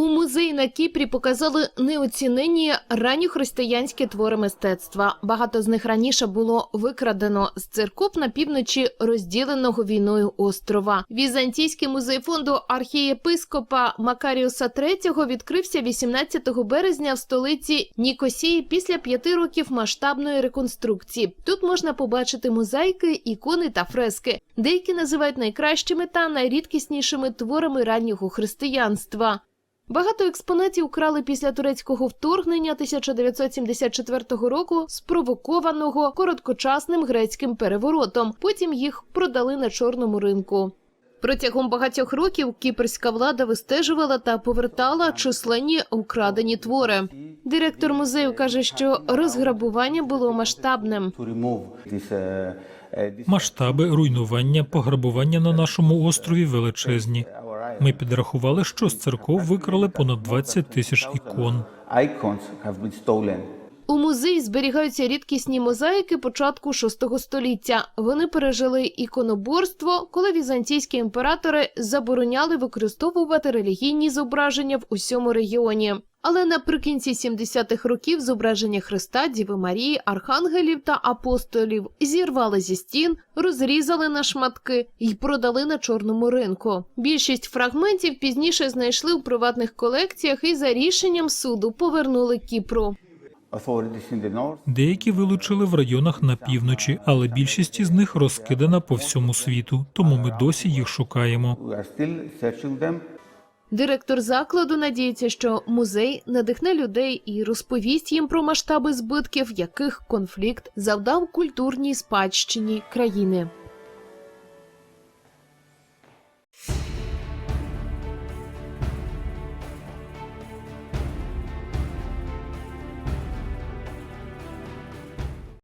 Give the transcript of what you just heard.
У музеї на Кіпрі показали неоцінені ранньохристиянські твори мистецтва. Багато з них раніше було викрадено з церков на півночі розділеного війною острова. Візантійський музей фонду архієпископа Макаріуса III відкрився 18 березня в столиці Нікосії після п'яти років масштабної реконструкції. Тут можна побачити мозаїки, ікони та фрески. Деякі називають найкращими та найрідкіснішими творами раннього християнства. Багато експонатів украли після турецького вторгнення 1974 року, спровокованого короткочасним грецьким переворотом. Потім їх продали на чорному ринку. Протягом багатьох років кіпрська влада вистежувала та повертала численні украдені твори. Директор музею каже, що розграбування було масштабним. Масштаби руйнування, пограбування на нашому острові величезні. Ми підрахували, що з церков викрали понад 20 тисяч ікон. У музеї зберігаються рідкісні мозаїки початку VI століття. Вони пережили іконоборство, коли візантійські імператори забороняли використовувати релігійні зображення в усьому регіоні. Але наприкінці 70-х років зображення Христа, Діви Марії, архангелів та апостолів зірвали зі стін, розрізали на шматки і продали на чорному ринку. Більшість фрагментів пізніше знайшли у приватних колекціях і за рішенням суду повернули Кіпру. Деякі вилучили в районах на півночі, але більшість із них розкидана по всьому світу, тому ми досі їх шукаємо. Директор закладу надіється, що музей надихне людей і розповість їм про масштаби збитків, яких конфлікт завдав культурній спадщині країни.